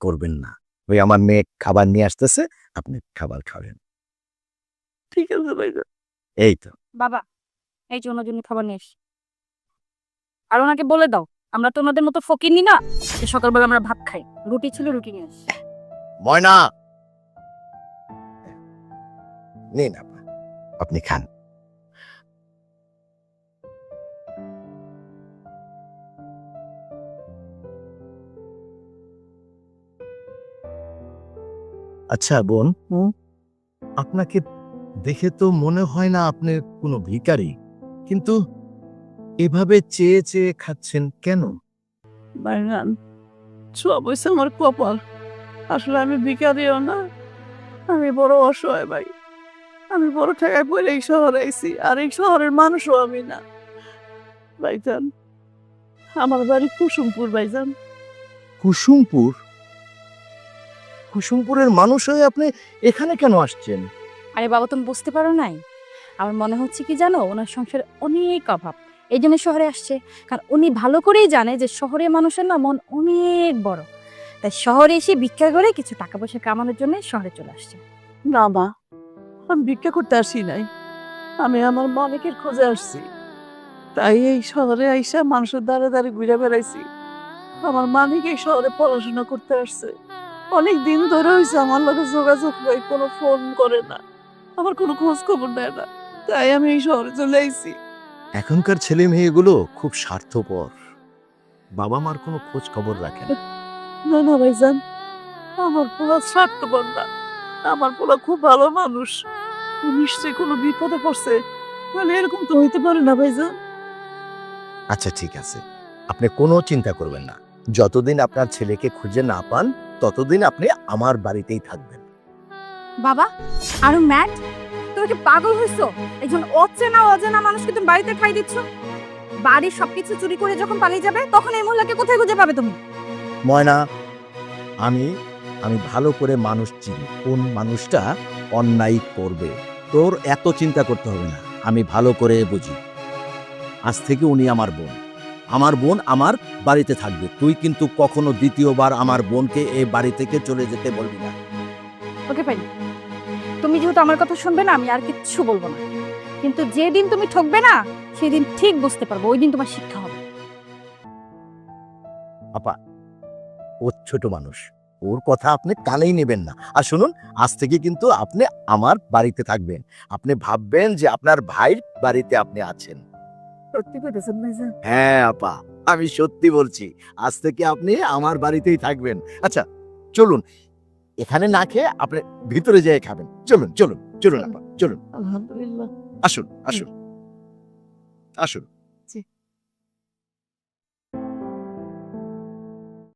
করবেন না। ওই আমার মেয়ে খাবার নিয়ে আসতেছে আপনি খাবার খাবেন। ঠিক আছে ভাইজান এই তো। বাবা এই জন্য জন্য খাবার নিয়ে এসছি আর ওনাকে বলে দাও আমরা তো ওনাদের মতো ফকিরনি না? যে সকালবেলা আমরা ভাত খাই রুটি ছিল রুটি নিয়ে এসছি ময়না! নিন আপা, আপনি খান। আচ্ছা বোন? আপনাকে দেখে তো মনে হয় না আপনি কোনো ভিখারি কিন্তু এভাবে চেয়ে চেয়ে খাচ্ছেন কেন? ভাইজান সব হয়েছে আমার কপাল। আসলে আমি ভিখারিও না আমি বড় অসহায় ভাই। আমি বড় টাকায় পড়ে এই শহরে আইছি আর এই শহরের মানুষও আমি না। ভাইজান আমার বাড়ি কুসুমপুর ভাইজান। কুসুমপুর? কুসুমপুরের মানুষ হয়ে আপনি এখানে কেন আসছেন? আরে বাবা তুমি বুঝতে পারো নাই? আমার মনে হচ্ছে কি জানো ওনার সংসারে অনেক অভাব। এই জন্য শহরে আসছে। কারণ উনি ভালো করেই জানে যে শহরের মানুষের না মন অনেক বড়। তাই শহরে এসে ভিক্ষা করে কিছু টাকা পয়সা কামানোর জন্য শহরে চলে আসছে। না মা আমি ভিক্ষা করতে আসি নাই। আমি আমার মালিকের খোঁজে আসছি। তাই এই শহরে আইসা মানুষের দ্বারে দ্বারে ঘুরে বেড়াইছি। আমার মালিক এই শহরে পড়াশোনা করতে আসছে। অনেক দিন ধরে হয়েছে আমার লোকে যোগাযোগ নাই কোনো ফোন করে না। আমার কোনো খোঁজ খবর নেয় না তাই আমি এই শহরে চলে আইছি। এখনকার ছেলে মেয়েগুলো খুব স্বার্থপর। বাবা মার কোনো খোঁজ খবর রাখে না। না না ভাইজান আমার পোলা স্বার্থপর না। আমার পোলা খুব ভালো মানুষ। নিশ্চয়ই কোনো বিপদে পড়ছে। তাহলে এরকম তো হইতে পারে না ভাইজান। আচ্ছা ঠিক আছে। আপনি কোনো চিন্তা করবেন না। যতদিন আপনার ছেলেকে খুঁজে না পান ততদিন আপনি আমার বাড়িতেই থাকবেন। বাবা আর ম্যাট তুমি কি পাগল হইছো? একজন অচেনা অজানা মানুষকে তুমি বাড়িতে খাই দিচ্ছ? বাড়ির সবকিছু চুরি করে যখন পালিয়ে যাবে তখন এই মহিলাকে কোথায় খুঁজে পাবে তুমি? ময়না আমি আমি ভালো করে মানুষ চিনি। কোন মানুষটা অন্যায় করবে? তোর এত চিন্তা করতে হবে না। আমি ভালো করে বুঝি। আজ থেকে উনি আমার বোন। আমার বোন আমার বাড়িতে থাকবে। তুই কিন্তু কখনো দ্বিতীয়বার আমার বোনকে এই বাড়ি থেকে চলে যেতে বলবি না। ওকে ফাইন তুমি যেহেতু আমার কথা শুনবে না আমি আর কিচ্ছু বলব না। কিন্তু যেদিন তুমি ঠকবে না সেদিন ঠিক বুঝতে পারব ওই দিন তোমার শিক্ষা হবে। আপা ও ছোট মানুষ। ওর কথা আপনি কানেই নেবেন না। আর শুনুন আজ থেকে কিন্তু আপনি আমার বাড়িতে থাকবেন। আপনি ভাববেন যে আপনার ভাইয়ের বাড়িতে আপনি আছেন। সত্যি কইতেছেন ভাইজান? হ্যাঁ আপা আমি সত্যি বলছি। আজ থেকে আপনি আমার বাড়িতেই থাকবেন। আচ্ছা চলুন। এখানে না খেয়ে আপনি ভিতরে যেয়ে খাবেন। চলুন চলুন চলুন আপা চলুন। আলহামদুলিল্লাহ। আসুন আসুন। আসুন।